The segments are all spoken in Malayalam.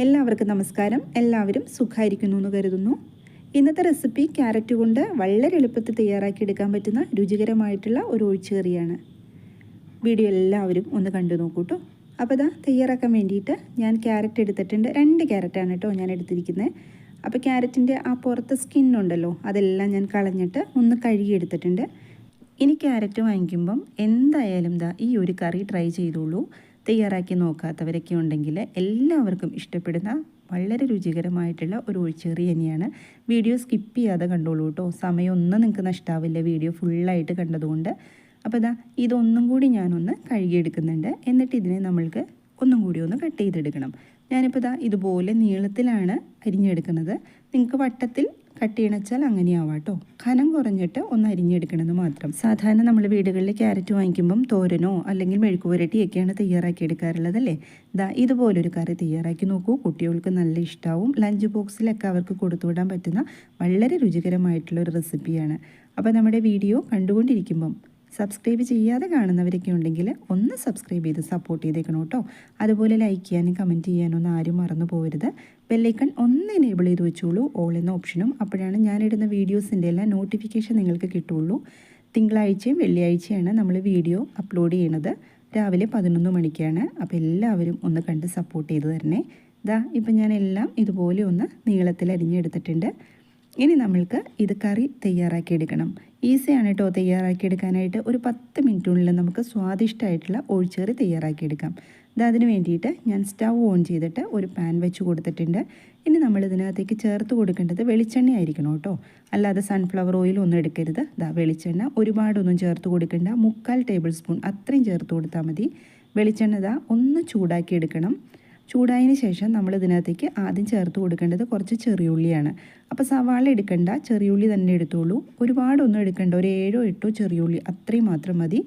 എല്ലാവർക്കും നമസ്കാരം. എല്ലാവരും സുഖമായിരിക്കുന്നു എന്ന് കരുതുന്നു. ഇന്നത്തെ റെസിപ്പി ക്യാരറ്റ് കൊണ്ട് വളരെ എളുപ്പത്തിൽ തയ്യാറാക്കി എടുക്കാൻ പറ്റുന്ന രുചികരമായിട്ടുള്ള ഒരു ഒഴിച്ചുകറിയാണ്. വീഡിയോ എല്ലാവരും ഒന്ന് കണ്ടു നോക്കൂ കേട്ടോ അപ്പോൾ ഇതാ തയ്യാറാക്കാൻ വേണ്ടിയിട്ട് ഞാൻ ക്യാരറ്റ് എടുത്തിട്ടുണ്ട്. രണ്ട് ക്യാരറ്റാണ് കേട്ടോ ഞാൻ എടുത്തിരിക്കുന്നത്. അപ്പോൾ ക്യാരറ്റിന്റെ ആ പുറത്തെ ഉണ്ടല്ലോ അതെല്ലാം ഞാൻ കളഞ്ഞിട്ട് ഒന്ന് കഴുകിയെടുത്തിട്ടുണ്ട് ഇനി ക്യാരറ്റ് വാങ്ങിക്കുമ്പം എന്തായാലും ദാ ഈ ഒരു കറി ട്രൈ ചെയ്തോളൂ. തയ്യാറാക്കി നോക്കാത്തവരൊക്കെ ഉണ്ടെങ്കിൽ എല്ലാവർക്കും ഇഷ്ടപ്പെടുന്ന വളരെ രുചികരമായിട്ടുള്ള ഒരു ഒഴിച്ചേറി തന്നെയാണ് വീഡിയോ സ്കിപ്പ് ചെയ്യാതെ കണ്ടോളൂ കേട്ടോ. സമയമൊന്നും നിങ്ങൾക്ക് നഷ്ടാവില്ല. വീഡിയോ ഫുള്ളായിട്ട് കണ്ടതുകൊണ്ട്. അപ്പോൾ ഇതാ ഇതൊന്നും കൂടി ഞാനൊന്ന് കഴുകിയെടുക്കുന്നുണ്ട്. എന്നിട്ട് ഇതിനെ നമ്മൾക്ക് ഒന്നും കൂടി ഒന്ന് കട്ട് ചെയ്തെടുക്കണം. ഞാനിപ്പോൾ ഇതാ ഇതുപോലെ നീളത്തിലാണ് അരിഞ്ഞെടുക്കുന്നത്. നിങ്ങൾക്ക് വട്ടത്തിൽ കട്ട് ചെയ്യണച്ചാൽ അങ്ങനെയാവാം കേട്ടോ ഖനം കുറഞ്ഞിട്ട് ഒന്ന് അരിഞ്ഞെടുക്കണമെന്ന് മാത്രം. സാധാരണ നമ്മൾ വീടുകളിൽ ക്യാരറ്റ് വാങ്ങിക്കുമ്പം തോരനോ അല്ലെങ്കിൽ മെഴുക്കുപുരട്ടിയൊക്കെയാണ് തയ്യാറാക്കി എടുക്കാറുള്ളത് അല്ലേ ദാ ഇതുപോലൊരു കറി തയ്യാറാക്കി നോക്കൂ. കുട്ടികൾക്ക് നല്ല ഇഷ്ടമാവും ലഞ്ച് ബോക്സിലൊക്കെ അവർക്ക് കൊടുത്തുവിടാൻ പറ്റുന്ന വളരെ രുചികരമായിട്ടുള്ള ഒരു റെസിപ്പിയാണ്. അപ്പോൾ നമ്മുടെ വീഡിയോ കണ്ടുകൊണ്ടിരിക്കുമ്പം സബ്സ്ക്രൈബ് ചെയ്യാതെ കാണുന്നവരൊക്കെ ഉണ്ടെങ്കിൽ ഒന്ന് സബ്സ്ക്രൈബ് ചെയ്ത് സപ്പോർട്ട് ചെയ്തേക്കണം കേട്ടോ. അതുപോലെ ലൈക്ക് ചെയ്യാനും കമന്റ് ചെയ്യാനും ഒന്നും ആരും മറന്നു പോകരുത് ബെല്ലൈക്കൺ ഒന്ന് എനേബിൾ ചെയ്ത് വെച്ചോളൂ. ഓൾ എന്ന ഓപ്ഷനും അപ്പോഴാണ് ഞാനിടുന്ന വീഡിയോസിന്റെ എല്ലാം നോട്ടിഫിക്കേഷൻ നിങ്ങൾക്ക് കിട്ടുള്ളൂ. തിങ്കളാഴ്ചയും വെള്ളിയാഴ്ചയാണ് നമ്മൾ വീഡിയോ അപ്ലോഡ് ചെയ്യണത്. രാവിലെ പതിനൊന്ന് മണിക്കാണ്. അപ്പോൾ എല്ലാവരും ഒന്ന് കണ്ട് സപ്പോർട്ട് ചെയ്ത് തരണേ. ഇതാ ഇപ്പം ഞാൻ എല്ലാം ഇതുപോലെ ഒന്ന് നീളത്തിൽ അരിഞ്ഞെടുത്തിട്ടുണ്ട്. ഇനി നമ്മൾക്ക് ഇത് കറി തയ്യാറാക്കി എടുക്കണം. ഈസിയാണ് കേട്ടോ തയ്യാറാക്കി എടുക്കാനായിട്ട്. ഒരു പത്ത് മിനിറ്റിനുള്ളിൽ നമുക്ക് സ്വാദിഷ്ടമായിട്ടുള്ള ഒഴിച്ചേറി തയ്യാറാക്കിയെടുക്കാം ഇത് അതിന് വേണ്ടിയിട്ട് ഞാൻ സ്റ്റൗ ഓൺ ചെയ്തിട്ട് ഒരു പാൻ വെച്ച് കൊടുത്തിട്ടുണ്ട്. ഇനി നമ്മൾ ഇതിനകത്തേക്ക് ചേർത്ത് കൊടുക്കേണ്ടത് വെളിച്ചെണ്ണ ആയിരിക്കണം കേട്ടോ അല്ലാതെ സൺഫ്ലവർ ഓയിൽ ഒന്നും എടുക്കരുത്. ഇതാ വെളിച്ചെണ്ണ ഒരുപാടൊന്നും ചേർത്ത് കൊടുക്കേണ്ട. മുക്കാൽ ടേബിൾ സ്പൂൺ അത്രയും ചേർത്ത് കൊടുത്താൽ മതി. വെളിച്ചെണ്ണ ഇതാ ഒന്ന് ചൂടാക്കി എടുക്കണം. ചൂടായതിന് ശേഷം നമ്മൾ ഇതിനകത്തേക്ക് ആദ്യം ചേർത്ത് കൊടുക്കേണ്ടത് കുറച്ച് ചെറിയ ഉള്ളിയാണ് അപ്പോൾ സവാള എടുക്കണ്ട ചെറിയുള്ളി തന്നെ എടുത്തോളൂ. ഒരുപാടൊന്നും എടുക്കേണ്ട ഒരു ഏഴോ എട്ടോ ചെറിയ ഉള്ളി അത്രയും മാത്രം മതി.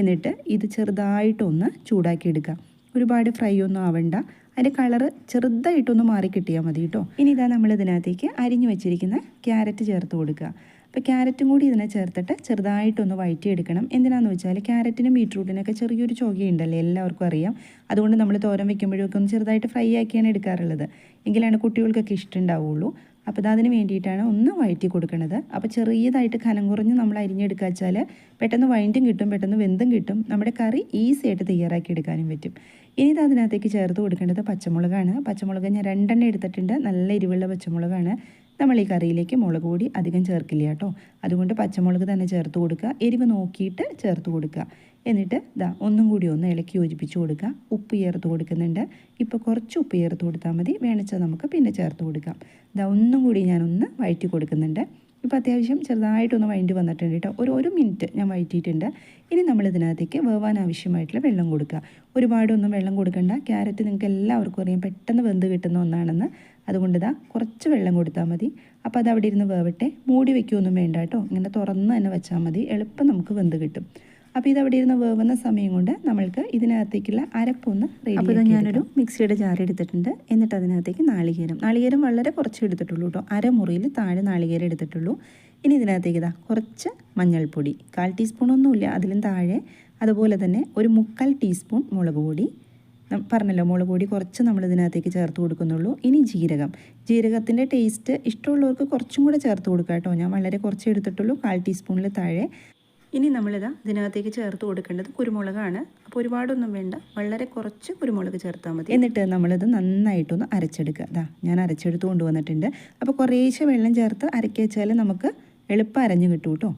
എന്നിട്ട് ഇത് ചെറുതായിട്ടൊന്ന് ചൂടാക്കി എടുക്കുക. ഒരുപാട് ഫ്രൈ ഒന്നും ആവണ്ട. അതിന്റെ കളറ് ചെറുതായിട്ടൊന്ന് മാറി കിട്ടിയാൽ മതി കേട്ടോ. ഇനി ഇതാ നമ്മൾ ഇതിനകത്തേക്ക് അരിഞ്ഞു വെച്ചിരിക്കുന്ന ക്യാരറ്റ് ചേർത്ത് കൊടുക്കുക. അപ്പോൾ ക്യാരറ്റും കൂടി ഇതിനെ ചേർത്തിട്ട് ചെറുതായിട്ടൊന്ന് വഴറ്റിയെടുക്കണം. എന്തിനാന്ന് വെച്ചാൽ ക്യാരറ്റിനും ബീട്രൂട്ടിനൊക്കെ ചെറിയൊരു ചൊകയുണ്ടല്ലേ എല്ലാവർക്കും അറിയാം. അതുകൊണ്ട് നമ്മൾ തോരൻ വെക്കുമ്പോഴൊക്കെ ഒന്ന് ചെറുതായിട്ട് ഫ്രൈ ആക്കിയാണ് എടുക്കാറുള്ളത്. എങ്കിലാണ് കുട്ടികൾക്കൊക്കെ ഇഷ്ടമുണ്ടാവുള്ളൂ. അപ്പോൾ അതിന് വേണ്ടിയിട്ടാണ് ഒന്ന് വഴറ്റി കൊടുക്കുന്നത് അപ്പോൾ ചെറിയതായിട്ട് കനം കുറഞ്ഞ് നമ്മൾ അരിഞ്ഞെടുക്കുക വെച്ചാൽ പെട്ടെന്ന് വൈൻഡും കിട്ടും പെട്ടെന്ന് വെന്തും കിട്ടും. നമ്മുടെ കറി ഈസി ആയിട്ട് തയ്യാറാക്കി എടുക്കാനും പറ്റും. ഇനി ഇത് അതിനകത്തേക്ക് ചേർത്ത് കൊടുക്കേണ്ടത് പച്ചമുളകാണ്. പച്ചമുളക് ഞാൻ രണ്ടെണ്ണം എടുത്തിട്ടുണ്ട്. നല്ല എരിവുള്ള പച്ചമുളകാണ്. നമ്മൾ ഈ കറിയിലേക്ക് മുളക് പൊടി അധികം ചേർക്കില്ല കേട്ടോ. അതുകൊണ്ട് പച്ചമുളക് തന്നെ ചേർത്ത് കൊടുക്കുക. എരിവ് നോക്കിയിട്ട് ചേർത്ത് കൊടുക്കുക. എന്നിട്ട് ദാ ഒന്നും കൂടി ഒന്ന് ഇളക്കി യോജിപ്പിച്ച് കൊടുക്കുക. ഉപ്പ് ചേർത്ത് കൊടുക്കുന്നുണ്ട്. ഇപ്പോൾ കുറച്ച് ഉപ്പ് ചേർത്ത് കൊടുത്താൽ മതി. വേണിച്ചാൽ നമുക്ക് പിന്നെ ചേർത്ത് കൊടുക്കാം. ദാ ഒന്നും കൂടി ഞാനൊന്ന് വഴറ്റി കൊടുക്കുന്നുണ്ട്. ഇപ്പോൾ അത്യാവശ്യം ചെറുതായിട്ടൊന്ന് വഴണ്ടി വന്നിട്ടുണ്ട് കേട്ടോ. ഒരു ഒരു മിനിറ്റ് ഞാൻ വഴറ്റിയിട്ടുണ്ട്. ഇനി നമ്മൾ ഇതിനകത്തേക്ക് വേവാൻ ആവശ്യമായിട്ടുള്ള വെള്ളം കൊടുക്കുക. ഒരുപാടൊന്നും വെള്ളം കൊടുക്കണ്ട. ക്യാരറ്റ് നിങ്ങൾക്ക് എല്ലാവർക്കും അറിയാം. പെട്ടെന്ന് വെന്ത് കിട്ടുന്ന ഒന്നാണെന്ന്. അതുകൊണ്ട് ഇതാ കുറച്ച് വെള്ളം കൊടുത്താൽ മതി. അപ്പോൾ അത് അവിടെ ഇരുന്ന് വേവട്ടെ. മൂടി വെക്കുകയൊന്നും വേണ്ട കേട്ടോ. ഇങ്ങനെ തുറന്ന് തന്നെ വെച്ചാൽ മതി. എളുപ്പം നമുക്ക് വെന്ത് കിട്ടും. അപ്പോൾ ഇത് അവിടെ ഇരുന്ന് വേവുന്ന സമയം കൊണ്ട് നമ്മൾക്ക് ഇതിനകത്തേക്കുള്ള അരപ്പൊന്ന് റെഡി അപ്പോൾ ഞാനൊരു മിക്സിയുടെ ജാർ എടുത്തിട്ടുണ്ട്. എന്നിട്ട് അതിനകത്തേക്ക് നാളികേരം. നാളികേരം വളരെ കുറച്ച് എടുത്തിട്ടുള്ളൂ കേട്ടോ. അരമുറിയിൽ താഴെ നാളികേരം എടുത്തിട്ടുള്ളൂ. ഇനി ഇതിനകത്തേക്ക് ഇതാ കുറച്ച് മഞ്ഞൾപ്പൊടി. കാൽ ടീസ്പൂണൊന്നുമില്ല. അതിലും താഴെ അതുപോലെ തന്നെ ഒരു മുക്കാൽ ടീസ്പൂൺ മുളക് പൊടി. പറഞ്ഞല്ലോ മുളക് പൊടി കുറച്ച് നമ്മൾ ഇതിനകത്തേക്ക് ചേർത്ത് കൊടുക്കുന്നുള്ളൂ. ഇനി ജീരകം. ജീരകത്തിന്റെ ടേസ്റ്റ് ഇഷ്ടമുള്ളവർക്ക് കുറച്ചും കൂടെ ചേർത്ത് കൊടുക്കാം കേട്ടോ. ഞാൻ വളരെ കുറച്ച് എടുത്തിട്ടുള്ളൂ കാൽ ടീസ്പൂണിൽ താഴെ. ഇനി നമ്മളിതാ ഇതിനകത്തേക്ക് ചേർത്ത് കൊടുക്കേണ്ടത് കുരുമുളകാണ്. അപ്പോൾ ഒരുപാടൊന്നും വേണ്ട വളരെ കുറച്ച് കുരുമുളക് ചേർത്താൽ മതി. എന്നിട്ട് നമ്മളിത് നന്നായിട്ടൊന്ന് അരച്ചെടുക്കുക. അതാ ഞാൻ അരച്ചെടുത്ത് കൊണ്ടുവന്നിട്ടുണ്ട്. അപ്പോൾ കുറേശ്ശെ വെള്ളം ചേർത്ത് അരക്കി വെച്ചാൽ നമുക്ക് എളുപ്പം അരഞ്ഞു കിട്ടും കേട്ടോ.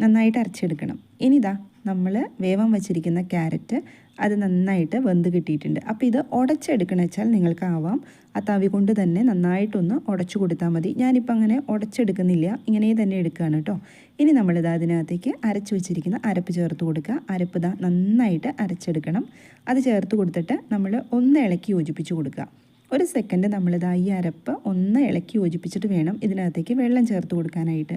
നന്നായിട്ട് അരച്ചെടുക്കണം. ഇനിതാ നമ്മൾ വേവം വച്ചിരിക്കുന്ന ക്യാരറ്റ് അത് നന്നായിട്ട് വെന്ത് കിട്ടിയിട്ടുണ്ട്. അപ്പോൾ ഇത് ഉടച്ചെടുക്കണമെന്ന് വെച്ചാൽ നിങ്ങൾക്കാവാം. ആ തവി കൊണ്ട് തന്നെ നന്നായിട്ടൊന്ന് ഉടച്ചു കൊടുത്താൽ മതി. ഞാനിപ്പോൾ അങ്ങനെ ഉടച്ചെടുക്കുന്നില്ല ഇങ്ങനെ തന്നെ എടുക്കുകയാണ് കേട്ടോ. ഇനി നമ്മളിത് അതിനകത്തേക്ക് അരച്ചു വെച്ചിരിക്കുന്ന അരപ്പ് ചേർത്ത് കൊടുക്കുക. അരപ്പ് ഇതാ നന്നായിട്ട് അരച്ചെടുക്കണം. അത് ചേർത്ത് കൊടുത്തിട്ട് നമ്മൾ ഒന്ന് ഇളക്കി യോജിപ്പിച്ച് കൊടുക്കുക. ഒരു സെക്കൻഡ് നമ്മളിതാ ഈ അരപ്പ് ഒന്ന് ഇളക്കി യോജിപ്പിച്ചിട്ട് വേണം ഇതിനകത്തേക്ക് വെള്ളം ചേർത്ത് കൊടുക്കാനായിട്ട്.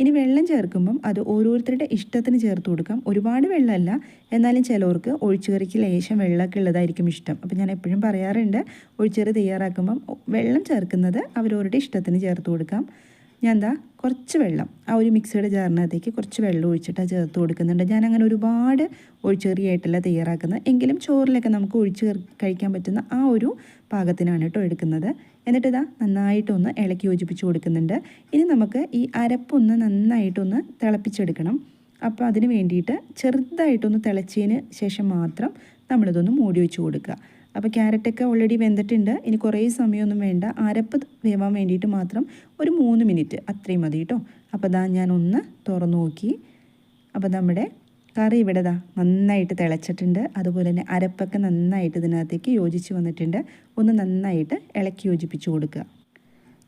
ഇനി വെള്ളം ചേർക്കുമ്പം അത് ഓരോരുത്തരുടെ ഇഷ്ടത്തിന് ചേർത്ത് കൊടുക്കാം. ഒരുപാട് വെള്ളമല്ല എന്നാലും ചിലവർക്ക് ഒഴിച്ചുകറിക്ക് ലേശം വെള്ളമൊക്കെ ഉള്ളതായിരിക്കും ഇഷ്ടം. അപ്പോൾ ഞാൻ എപ്പോഴും പറയാറുണ്ട് ഒഴിച്ചുകറി തയ്യാറാക്കുമ്പം വെള്ളം ചേർക്കുന്നത് അവരവരുടെ ഇഷ്ടത്തിന് ചേർത്ത് കൊടുക്കാം. ഞാൻ എന്താ കുറച്ച് വെള്ളം. ആ ഒരു മിക്സിയുടെ ജാറിനകത്തേക്ക് കുറച്ച് വെള്ളം ഒഴിച്ചിട്ട് ചേർത്ത് കൊടുക്കുന്നുണ്ട്. ഞാൻ അങ്ങനെ ഒരുപാട് ഒഴിച്ചെറിയായിട്ടല്ല തയ്യാറാക്കുന്നത്. എങ്കിലും ചോറിലൊക്കെ നമുക്ക് ഒഴിച്ച് കഴിക്കാൻ പറ്റുന്ന ആ ഒരു പാകത്തിനാണ് കേട്ടോ എടുക്കുന്നത്. എന്നിട്ട് ഇതാ നന്നായിട്ടൊന്ന് ഇളക്കി യോജിപ്പിച്ച് കൊടുക്കുന്നുണ്ട്. ഇനി നമുക്ക് ഈ അരപ്പൊന്ന് നന്നായിട്ടൊന്ന് തിളപ്പിച്ചെടുക്കണം. അപ്പോൾ അതിന് വേണ്ടിയിട്ട് ചെറുതായിട്ടൊന്ന് തിളച്ചതിന് ശേഷം മാത്രം നമ്മളിതൊന്ന് മൂടി വെച്ച് കൊടുക്കുക. അപ്പോൾ ക്യാരറ്റൊക്കെ ഓൾറെഡി വെന്തിട്ടുണ്ട്. ഇനി കുറേ സമയമൊന്നും വേണ്ട. അരപ്പ് വേവാൻ വേണ്ടിയിട്ട് മാത്രം ഒരു മൂന്ന് മിനിറ്റ് അത്രയും മതി കേട്ടോ. അപ്പോൾ ദാ ഞാൻ ഒന്ന് തുറന്നു നോക്കി. അപ്പോൾ നമ്മുടെ കറി ഇവിടെ ദാ നന്നായിട്ട് തിളച്ചിട്ടുണ്ട്. അതുപോലെ തന്നെ അരപ്പൊക്കെ നന്നായിട്ട് ഇതിനകത്തേക്ക് യോജിച്ച് വന്നിട്ടുണ്ട്. ഒന്ന് നന്നായിട്ട് ഇളക്കി യോജിപ്പിച്ച് കൊടുക്കുക.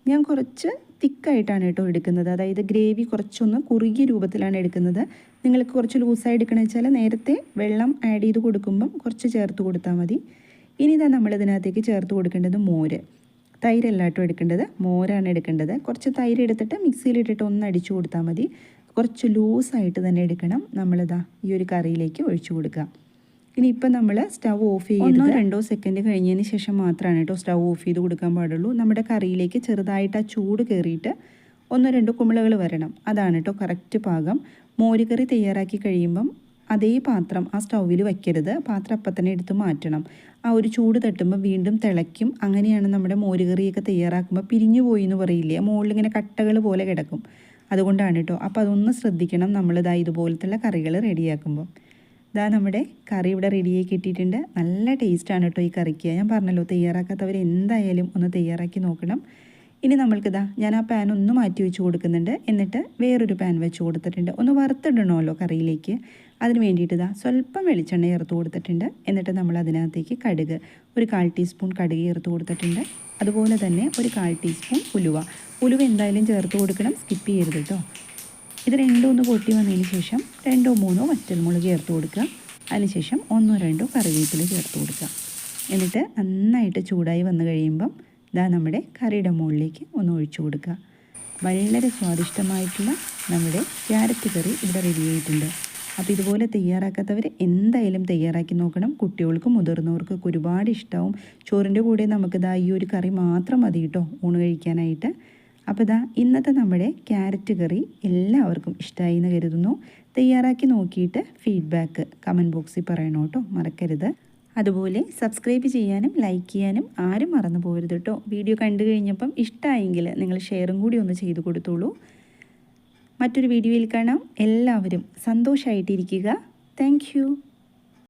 ഞാൻ കുറച്ച് തിക്കായിട്ടാണ് കേട്ടോ എടുക്കുന്നത്. അതായത് ഗ്രേവി കുറച്ചൊന്ന് കുറുകിയ രൂപത്തിലാണ് എടുക്കുന്നത്. നിങ്ങൾക്ക് കുറച്ച് ലൂസായി എടുക്കണമെന്ന് വെച്ചാൽ നേരത്തെ വെള്ളം ആഡ് ചെയ്ത് കൊടുക്കുമ്പം കുറച്ച് ചേർത്ത് കൊടുത്താൽ മതി. ഇനി ഇതാ നമ്മളിതിനകത്തേക്ക് ചേർത്ത് കൊടുക്കേണ്ടത് മോര്. തൈരല്ലട്ടോ എടുക്കേണ്ടത് മോരാണ് എടുക്കേണ്ടത്. കുറച്ച് തൈര് എടുത്തിട്ട് മിക്സിയിലിട്ടിട്ട് ഒന്ന് അടിച്ചു കൊടുത്താൽ മതി. കുറച്ച് ലൂസായിട്ട് തന്നെ എടുക്കണം. നമ്മളിതാ ഈ ഒരു കറിയിലേക്ക് ഒഴിച്ചു കൊടുക്കുക. ഇനി ഇപ്പം നമ്മൾ സ്റ്റവ് ഓഫ് ചെയ്ത് ഒന്നോ രണ്ടോ സെക്കൻഡ് കഴിഞ്ഞതിന് ശേഷം മാത്രമാണ് കേട്ടോ സ്റ്റവ് ഓഫ് ചെയ്ത് കൊടുക്കാൻ പാടുള്ളൂ. നമ്മുടെ കറിയിലേക്ക് ചെറുതായിട്ട് ആ ചൂട് കയറിയിട്ട് ഒന്നോ രണ്ടോ കുമിളകൾ വരണം. അതാണ് കേട്ടോ കറക്റ്റ് പാകം. മോരുകറി തയ്യാറാക്കി കഴിയുമ്പം അതേ പാത്രം ആ സ്റ്റൗവിൽ വയ്ക്കരുത് പാത്രം അപ്പം തന്നെ എടുത്ത് മാറ്റണം. ആ ഒരു ചൂട് തട്ടുമ്പോൾ വീണ്ടും തിളയ്ക്കും. അങ്ങനെയാണ് നമ്മുടെ മോരുകറിയൊക്കെ തയ്യാറാക്കുമ്പോൾ പിരിഞ്ഞു പോയി എന്ന് പറയില്ലേ മുകളിലിങ്ങനെ കട്ടകൾ പോലെ കിടക്കും. അതുകൊണ്ടാണ് കേട്ടോ അപ്പോൾ അതൊന്ന് ശ്രദ്ധിക്കണം നമ്മളിതാ ഇതുപോലത്തുള്ള കറികൾ റെഡിയാക്കുമ്പോൾ ഇതാ നമ്മുടെ കറി ഇവിടെ റെഡിയായി കിട്ടിയിട്ടുണ്ട്. നല്ല ടേസ്റ്റാണ് കേട്ടോ ഈ കറിക്ക്. ഞാൻ പറഞ്ഞല്ലോ തയ്യാറാക്കാത്തവർ എന്തായാലും ഒന്ന് തയ്യാറാക്കി നോക്കണം. ഇനി നമ്മൾക്കിതാ ഞാൻ ആ പാൻ ഒന്ന് മാറ്റി വെച്ച് കൊടുക്കുന്നുണ്ട്. എന്നിട്ട് വേറൊരു പാൻ വെച്ച് കൊടുത്തിട്ടുണ്ട്. ഒന്ന് വറുത്തിടണമല്ലോ കറിയിലേക്ക്. അതിന് വേണ്ടിയിട്ട് ഇതാ സ്വല്പം വെളിച്ചെണ്ണ ചേർത്ത് കൊടുത്തിട്ടുണ്ട്. എന്നിട്ട് നമ്മൾ അതിനകത്തേക്ക് കടുക് ഒരു കാൽ ടീസ്പൂൺ കടുക് ചേർത്ത് കൊടുത്തിട്ടുണ്ട്. അതുപോലെ തന്നെ ഒരു കാൽ ടീസ്പൂൺ ഉലുവ. ഉലുവ എന്തായാലും ചേർത്ത് കൊടുക്കണം. സ്കിപ്പ് ചെയ്യരുത് കേട്ടോ ഇത് രണ്ടോ ഒന്ന് പൊട്ടി വന്നതിന് ശേഷം രണ്ടോ മൂന്നോ വറ്റൽമുളക് ചേർത്ത് കൊടുക്കുക. അതിനുശേഷം ഒന്നോ രണ്ടോ കറിവേപ്പില ചേർത്ത് കൊടുക്കുക. എന്നിട്ട് നന്നായിട്ട് ചൂടായി വന്നു കഴിയുമ്പം ഇതാ നമ്മുടെ കറിയുടെ മുകളിലേക്ക് ഒന്ന് ഒഴിച്ചു കൊടുക്കുക. വളരെ സ്വാദിഷ്ടമായിട്ടുള്ള നമ്മുടെ ക്യാരറ്റ് കറി ഇവിടെ റെഡി ആയിട്ടുണ്ട്. അപ്പോൾ ഇതുപോലെ തയ്യാറാക്കാത്തവർ എന്തായാലും തയ്യാറാക്കി നോക്കണം. കുട്ടികൾക്കും മുതിർന്നവർക്കൊക്കെ ഒരുപാട് ഇഷ്ടമാവും ചോറിന്റെ കൂടെ നമുക്കിതാ ഈ ഒരു കറി മാത്രം മതി കേട്ടോ ഊണ് കഴിക്കാനായിട്ട്. അപ്പോൾ ഇതാ ഇന്നത്തെ നമ്മുടെ ക്യാരറ്റ് കറി എല്ലാവർക്കും ഇഷ്ടമായി എന്ന് കരുതുന്നു. തയ്യാറാക്കി നോക്കിയിട്ട് ഫീഡ്ബാക്ക് കമന്റ് ബോക്സിൽ പറയണം കേട്ടോ മറക്കരുത്. അതുപോലെ സബ്സ്ക്രൈബ് ചെയ്യാനും ലൈക്ക് ചെയ്യാനും ആരും മറന്നു പോകരുത് കേട്ടോ. വീഡിയോ കണ്ടു കഴിഞ്ഞപ്പം ഇഷ്ടമായെങ്കിൽ നിങ്ങൾ ഷെയറും കൂടി ഒന്ന് ചെയ്തു കൊടുത്തോളൂ. മറ്റൊരു വീഡിയോയിൽ കാണാം. എല്ലാവരും സന്തോഷമായിട്ടിരിക്കുക താങ്ക്